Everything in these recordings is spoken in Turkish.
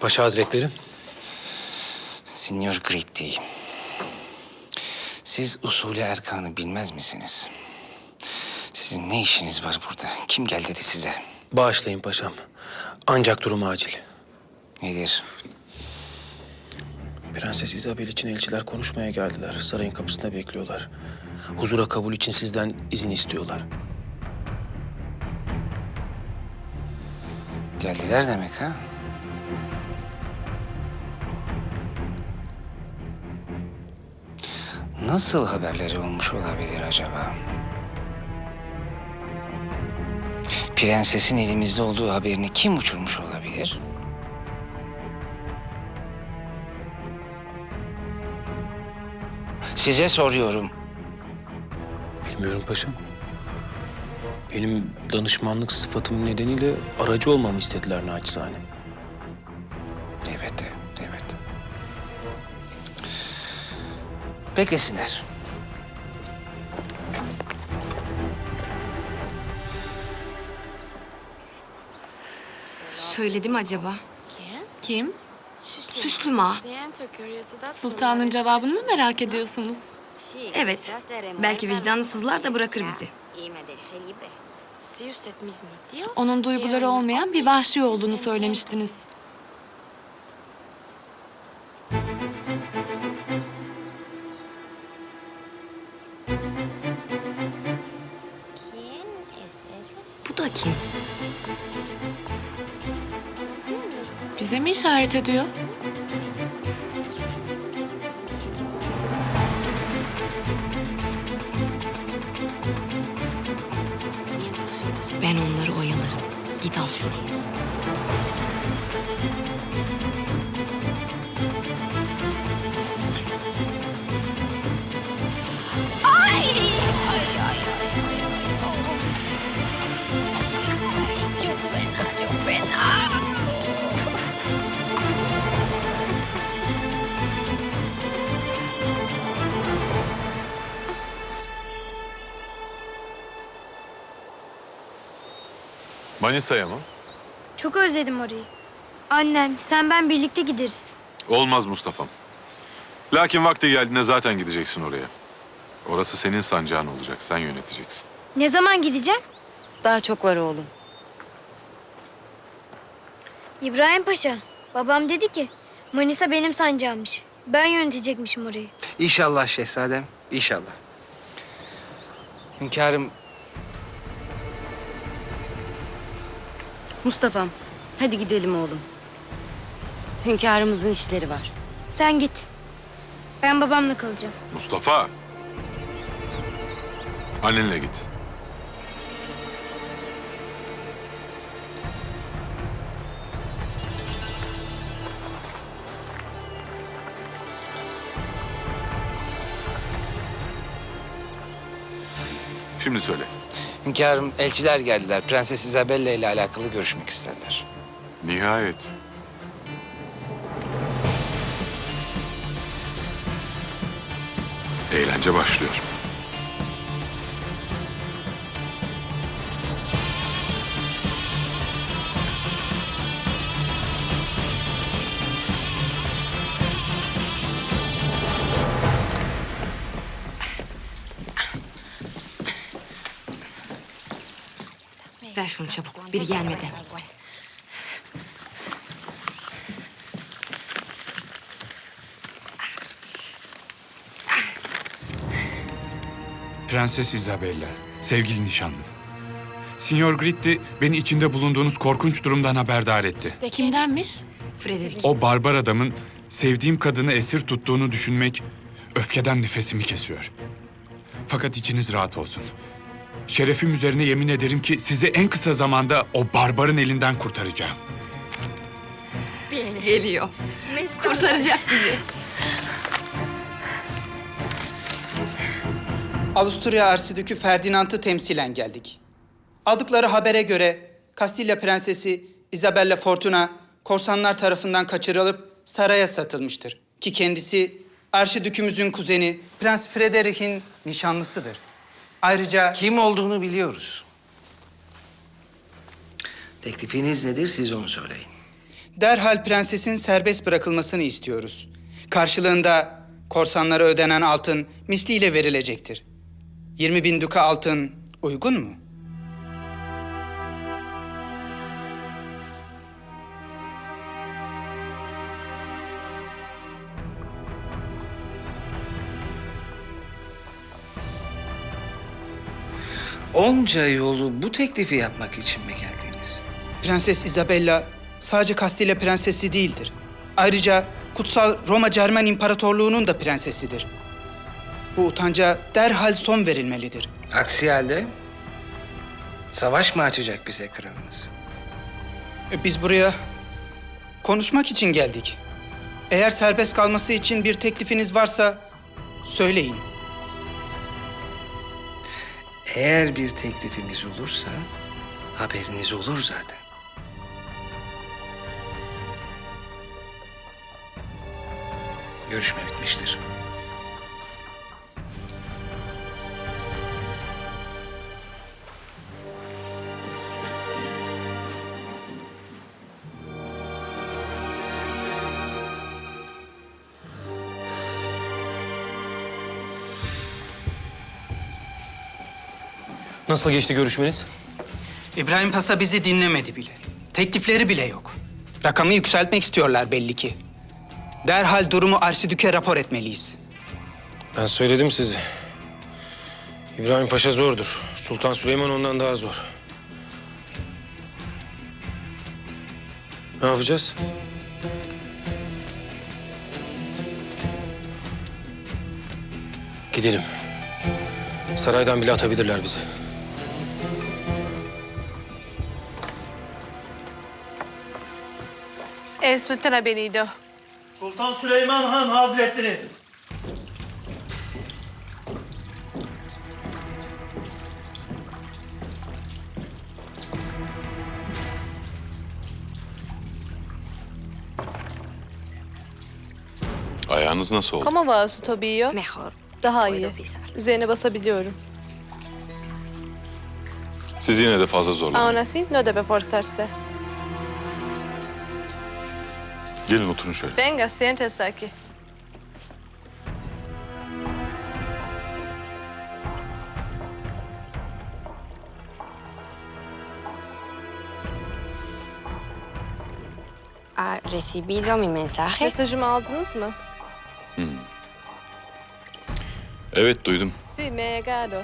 Paşa Hazretleri. Signor Gritti. Siz usulü erkanı bilmez misiniz? Sizin ne işiniz var burada? Kim gel dedi size? Bağışlayın paşam. Ancak durum acil. Nedir? Prenses Isabel için elçiler konuşmaya geldiler. Sarayın kapısında bekliyorlar. Huzura kabul için sizden izin istiyorlar. Geldiler demek ha? Nasıl haberleri olmuş olabilir acaba? Prensesin elimizde olduğu haberini kim uçurmuş olabilir? Size soruyorum. Bilmiyorum paşam. Benim danışmanlık sıfatım nedeniyle aracı olmamı istediler naçizane. Beklesinler. Söyledi mi acaba? Kim? Süslü ma. Sultanın cevabını mı merak ediyorsunuz? Evet. Belki vicdanı sızlar da bırakır bizi. Onun duyguları olmayan bir vahşi olduğunu söylemiştiniz. İşaret ediyor? Manisa'ya mı? Çok özledim orayı. Annem, sen ben birlikte gideriz. Olmaz Mustafa'm. Lakin vakti geldiğinde zaten gideceksin oraya. Orası senin sancağın olacak, sen yöneteceksin. Ne zaman gideceğim? Daha çok var oğlum. İbrahim Paşa, babam dedi ki Manisa benim sancağımmış. Ben yönetecekmişim orayı. İnşallah şehzadem, inşallah. Hünkârım, Mustafa'm hadi gidelim oğlum. Hünkârımızın işleri var. Sen git. Ben babamla kalacağım. Mustafa! Annenle git. Şimdi söyle. Hünkârım elçiler geldiler. Prenses Isabella ile alakalı görüşmek isterler. Nihayet. Eğlence başlıyor. Şunu çabuk. Biri gelmeden. Prenses Isabella, sevgili nişanlım. Signor Gritti beni içinde bulunduğunuz korkunç durumdan haberdar etti. Kimdenmiş? Frederick. O barbar adamın sevdiğim kadını esir tuttuğunu düşünmek öfkeden nefesimi kesiyor. Fakat içiniz rahat olsun. Şerefim üzerine yemin ederim ki sizi en kısa zamanda o barbarın elinden kurtaracağım. Geliyor. Kurtaracak bizi. Avusturya Arsidükü Ferdinand'ı temsilen geldik. Aldıkları habere göre Kastilya Prensesi Isabella Fortuna korsanlar tarafından kaçırılıp saraya satılmıştır. Ki kendisi Arşidükümüzün kuzeni Prens Frederick'in nişanlısıdır. Ayrıca Kim olduğunu biliyoruz. Teklifiniz nedir siz onu söyleyin. derhal prensesin serbest bırakılmasını istiyoruz. Karşılığında korsanlara ödenen altın misliyle verilecektir. 20 bin duka altın uygun mu? Onca yolu bu teklifi yapmak için mi geldiniz? Prenses Isabella sadece Kastilya prensesi değildir. Ayrıca kutsal Roma Cermen İmparatorluğu'nun da prensesidir. Bu utanca derhal son verilmelidir. Aksi halde savaş mı açacak bize kralımız? E, Biz buraya konuşmak için geldik. Eğer serbest kalması için bir teklifiniz varsa söyleyin. Eğer bir teklifimiz olursa haberiniz olur zaten. Görüşme bitmiştir. Nasıl geçti görüşmeniz? İbrahim Pasa bizi dinlemedi bile. Teklifleri bile yok. Rakamı yükseltmek istiyorlar belli ki. Derhal durumu Arsidük'e rapor etmeliyiz. Ben söyledim size. İbrahim Paşa zordur. Sultan Süleyman ondan daha zor. Ne yapacağız? Gidelim. Saraydan bile atabilirler bizi. El Sultan ha venido. Sultan Süleyman Han Hazretleri. Ayağınız nasıl oldu? ¿Cómo va su tobillo? Mejor. Daha iyi. Üzerine basabiliyorum. Siz yine de fazla Aún zorlamayın. así no debe forzarse. Gelin oturun şöyle. Venga, siéntese aquí. ¿Ha recibido mi mensaje? Mesajımı aldınız mı? Evet duydum. Sí, me ha llegado.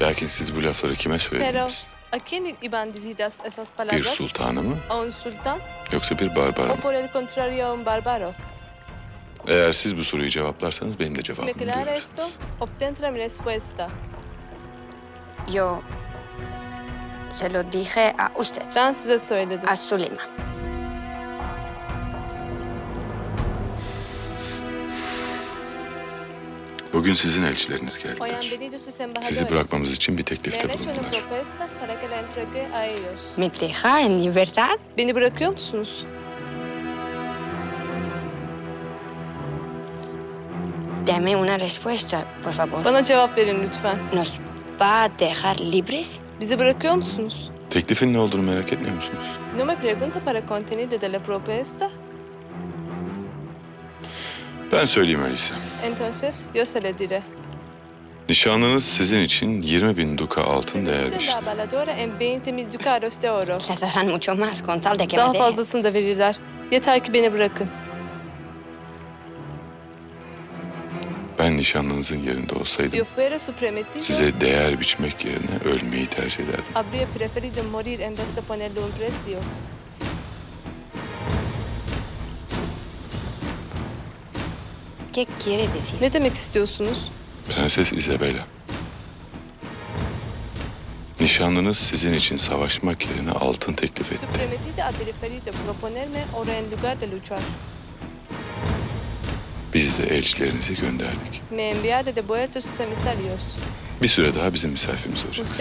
Lakin siz bu lafları kime Pero, söylediniz? ¿A quién iban dirigidas esas Bir palabras? sultana mı ¿A un sultán yoksa bir barbara o mı? por el contrario a un bárbaro? Eğer siz bu soruyu cevaplarsanız benim de Si me cevabımı esto, duyarsınız. obtendrá mi respuesta. Yo se lo dije a usted, Ben size söyledim. a Suleiman. Bugün sizin elçileriniz geldiler. Sizi bırakmamız için bir teklifte bulundular. ¿Me deja en libertad? Beni bırakıyor musunuz? Dame una respuesta, por favor. Bana cevap verin lütfen. ¿Nos va a dejar libres? Bizi bırakıyor musunuz? Teklifin ne olduğunu merak etmiyor musunuz? No me pregunta para contenido de la propuesta. Ben söyleyeyim öyleyse. Entonces yo se le diré. Nişanlınız sizin için 20 bin duka altın değermişti. la avaladora en 20 mil ducados de oro. Les darán mucho más con tal de que Daha me deje. fazlasını da verirler. Yeter ki beni bırakın. Ben nişanlınızın yerinde Si yo olsaydım fuera su prometido, size değer biçmek yerine ölmeyi tercih ederdim. habría preferido morir en vez de ponerle un precio. ¿Qué quiere decir? Ne demek istiyorsunuz? Prenses Isabella. Nişanlınız sizin için savaşmak yerine altın teklif etti. de. Biz de elçilerinizi gönderdik. De. Bir süre daha bizim misafirimiz olacaksınız.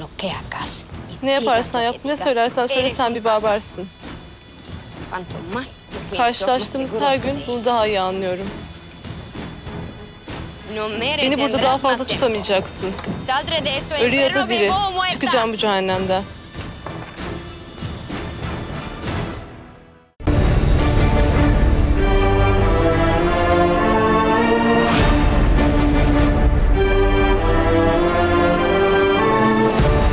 lo que hagas. Ne yaparsan yap, ne söylersen söyle sen bir barbarsın. Cuanto más Karşılaştığımız her gün bunu daha iyi anlıyorum. Beni burada daha fazla tutamayacaksın. Ölü ya da diri. Çıkacağım bu cehennemden.